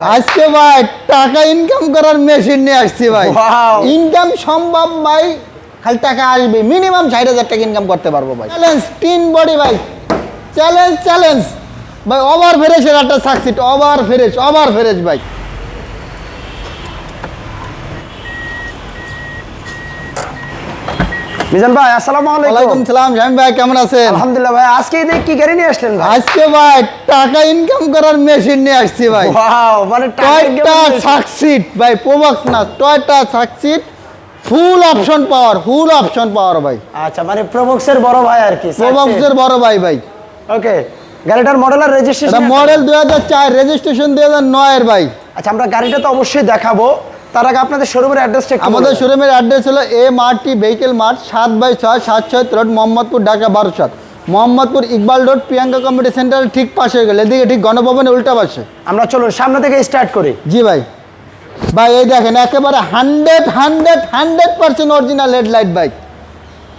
আজকে ভাই টাকা ইনকাম করার মেশিন নিয়ে আসছে ভাই। ইনকাম সম্ভব ভাই খালি টাকা আসবে। মিনিমাম ষাট হাজার টাকা ইনকাম করতে পারব ভাই। চ্যালেঞ্জ তিন বডি ভাই। চ্যালেঞ্জ চ্যালেঞ্জ ভাই ওভার ফ্রেশের একটা Succeed over fresh over fresh ভাই। মিজান ভাই আসসালামু আলাইকুম। সালাম জামিন ভাই কেমন আছেন? আলহামদুলিল্লাহ ভাই আজকে ঈদে কি গাড়ি নিয়ে আসলেন ভাই? আজকে ভাই টাকা ইনকাম করার মেশিন নিয়ে আসছি ভাই। ওয়াও মানে টয়টা সাকসিট ভাই প্রোবক্স না Toyota Succeed full option power full option power ভাই। আচ্ছা মানে প্রবক্সের বড় ভাই আর কি প্রোবক্সের বড় ভাই ভাই। ওকে গাড়িটার মডেল আর রেজিস্ট্রেশন মডেল দুই হাজার চার রেজিস্ট্রেশন দুই হাজার নয়ের ভাই। আচ্ছা আমরা গাড়িটা তো অবশ্যই দেখাবো। তার আগে আপনাদের শোরুমের অ্যাড্রেসটা আমাদের শোরুমের অ্যাড্রেস হলো M R T vehicle mart সাত বাই ছয় সাত ছয় রোড মোহাম্মদপুর ঢাকা বারো সাত। মোহাম্মদপুর ইকবাল রোড প্রিয়াঙ্কা কমিটি সেন্টারের ঠিক পাশে গেলে। এদিকে ঠিক গণভবনের উল্টা পাশে। আমরা চলুন সামনে থেকে স্টার্ট করি। জি ভাই। ভাই এই দেখেন একেবারে hundred hundred hundred percent original headlight bike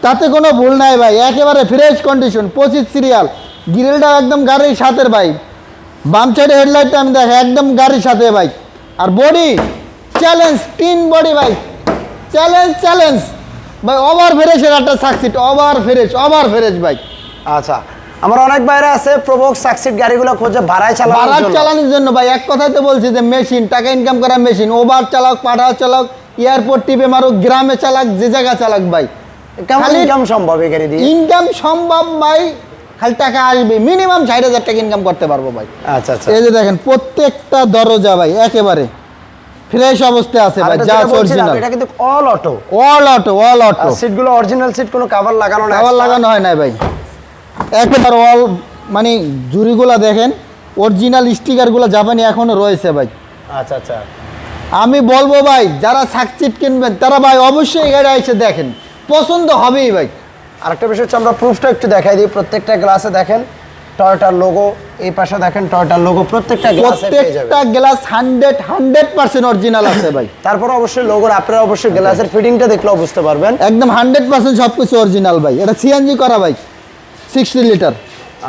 তাতে কোনো ভুল নাই ভাই একেবারে ফ্রেশ কন্ডিশন পঁচিশ সিরিয়াল গ্রিলটা একদম গাড়ির সাথের ভাই বাম সাইডে হেডলাইটটা আমি দেখে একদম গাড়ির সাথে ভাই আর বডি চ্যালেঞ্জ তিন বডি ভাই। চ্যালেঞ্জ চ্যালেঞ্জ ভাই ওভার ফ্রেশের একটা Succeed over fresh over fresh ভাই। আচ্ছা আমার অনেক বাইরে আছে প্রবক্স সাকসিড গাড়িগুলো খোঁজে ভাড়ায় বারাক জন্য। চালানোর জন্য ভাই এক কথাই তো বলছি যে মেশিন টাকা ইনকাম করা মেশিন ওভার চালাক পাঠাও চালাক এয়ারপোর্ট টিপে মারুক গ্রামে চালাক যে জায়গা চালাক ভাই। কেমন খালি- ইনকাম সম্ভব এই গাড়ি দিয়ে? ইনকাম সম্ভব ভাই খালি টাকা আসবে মিনিমাম ষাট হাজার টাকা ইনকাম করতে পারব ভাই। আচ্ছা আচ্ছা। এই যে দেখেন প্রত্যেকটা দরজা ভাই একেবারে। ফ্রেশ অবস্থায় আছে ভাই যা অরিজিনাল এটা কিন্তু all auto all auto all auto সিটগুলো অরিজিনাল সিট কোনো কভার লাগানো না আবার লাগানো হয় না ভাই। একবার অল মানে জুরিগুলো দেখেন অরিজিনাল স্টিকারগুলো জাপানি এখনও রয়েছে ভাই। আচ্ছা আচ্ছা। আমি বলব ভাই যারা সাকসিট কিনবেন তারা ভাই অবশ্যই এই গাড়ি এসে দেখেন। পছন্দ হবেই ভাই। আরেকটা বিষয় হচ্ছে আমরা প্রুফটা একটু দেখাই দিই প্রত্যেকটা গ্লাসে দেখেন। টয়োটার লোগো এই পাশে দেখেন টয়োটার লোগো প্রত্যেকটা প্রত্যেকটা glass hundred hundred percent original আছে ভাই। তারপর অবশ্যই লোগোর আপনারা অবশ্যই গ্লাসের ফিটিংটা দেখলেও বুঝতে পারবেন। একদম হান্ড্রেড পার্সেন্ট সব কিছু অরিজিনাল ভাই। এটা সিএনজি করা ভাই সিক্সটি লিটার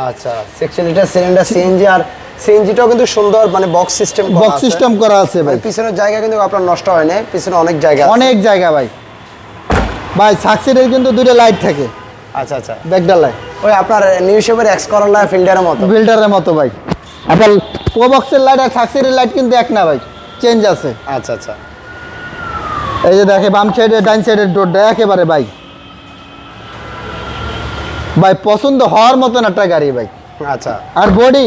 আচ্ছা সিক্সটি লিটার সিলিন্ডার সিএনজি আর সিএনজিটাও কিন্তু সুন্দর মানে বক্স সিস্টেম বক্স সিস্টেম করা আছে ভাই। পিছনের জায়গা কিন্তু আপনার নষ্ট হয় না পিছনে অনেক জায়গা। অনেক জায়গা ভাই। ভাই সাকসিডের কিন্তু দুটো লাইট থাকে। আচ্ছা আচ্ছা। ব্যাকডাল লাইট ওই আপনার নিউ শেপের এক্স করলা ফিল্ডারের মতো। বিল্ডারের মতো ভাই। আপনার ও বক্সের লাইট আর সাকসিডের লাইট কিন্তু এক না ভাই চেঞ্জ আছে। আচ্ছা আচ্ছা। এই যে দেখে বাম সাইডে ডাইন সাইডের ডোরটা একেবারে ভাই। ভাই পছন্দ হওয়ার মতন একটা গাড়ি ভাই। আচ্ছা। আর বডি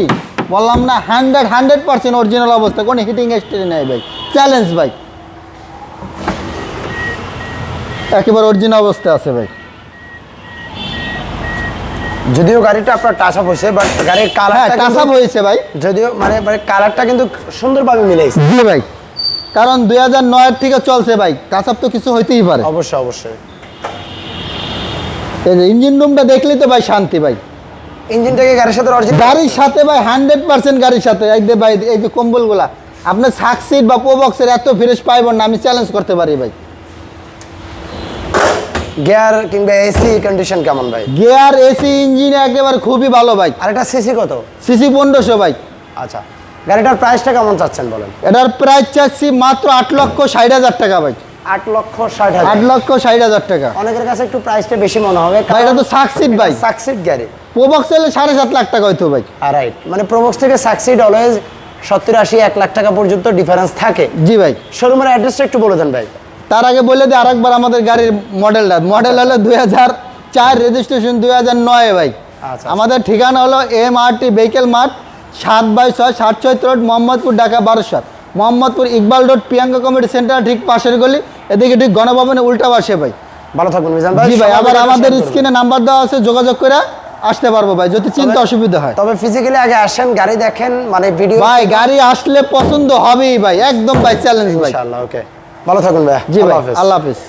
বললাম না হান্ড্রেড হান্ড্রেড পার্সেন্ট অরিজিনাল অবস্থা কোনো হিটিং স্টেরি নেই ভাই। চ্যালেঞ্জ ভাই। একেবারে অরিজিনাল অবস্থায় আছে ভাই। যদিও গাড়িটা আপনার টাচ আপ হয়েছে বাট গাড়ির কালারটা টাচ আপ হয়েছে ভাই। যদিও মানে মানে কালারটা কিন্তু সুন্দরভাবে মিলেছে জি ভাই। কারণ দুই হাজার নয়ের থেকে চলছে ভাই। টাচ আপ তো কিছু হইতেই পারে। অবশ্যই অবশ্যই। ইঞ্জিন রুমটা দেখলেই তো ভাই শান্তি ভাই। ইঞ্জিনটাকে গাড়ির সাথে অরিজিনাল গাড়ির সাথে ভাই হান্ড্রেড পার্সেন্ট গাড়ির সাথে। এই যে ভাই এই যে কম্বলগুলা। আপনার সাকসিট বা প্রোবক্সের এত ফ্রেশ পাইবেন না আমি চ্যালেঞ্জ করতে পারি ভাই। গিয়ার কিংবা এসি কন্ডিশন কেমন ভাই? গিয়ার এসি ইঞ্জিন একেবারে খুবই ভালো ভাই আর এটা সিসি কত? সিসি পনেরোশো ভাই আচ্ছা গাড়িটার প্রাইসটা কেমন চাচ্ছেন বলেন? এটার প্রাইস চাচ্ছি মাত্র আট লক্ষ ষাট হাজার টাকা ভাই আট লক্ষ ষাট আট লক্ষ ষাট হাজার টাকা। অনেকের কাছে একটু প্রাইসটা বেশি মনে হবে এটা তো সাকসিট ভাই সাকসিড গাড়ি প্রোবক্স হলে সাড়ে সাত লাখ টাকা হইতো ভাই রাইট মানে প্রবক্স থেকে সাকসিড অলওয়েজ সত্তর আশি এক লাখ টাকা পর্যন্ত ডিফারেন্স থাকে। জি ভাই। শোরুমের অ্যাড্রেসটা একটু বলে দেন ভাই। তার আগে বলে দিই আরেকবার আমাদের গাড়ির মডেলটা। মডেল হলো দুই হাজার চার রেজিস্ট্রেশন দুই হাজার নয় ভাই। আচ্ছা। আমাদের ঠিকানা হলো এম আর টি ভেহিকেল মাঠ সাত বাই ছয় সাত ছয় রোড মোহাম্মদপুর ঢাকা বারো সাত Mohammadpur Iqbal road Priyanka committee centre ঠিক পাশের গলি। এদিকে ঠিক গণভবনে উল্টা পাশে ভাই। ভালো থাকবেন ভাই জি ভাই আবার আমাদের স্ক্রিনে নাম্বার দেওয়া আছে যোগাযোগ করে আসতে পারব ভাই যদি চিন্তা অসুবিধা হয়। তবে ফিজিক্যালি আগে আসেন গাড়ি দেখেন মানে ভিডিও ভাই গাড়ি আসলে পছন্দ হবেই ভাই একদম ভাই চ্যালেঞ্জ ভাই। ইনশাআল্লাহ ওকে ভালো থাকুন ভাই জি আল্লাহ ভাই হাফেজ। আল্লাহ হাফিজ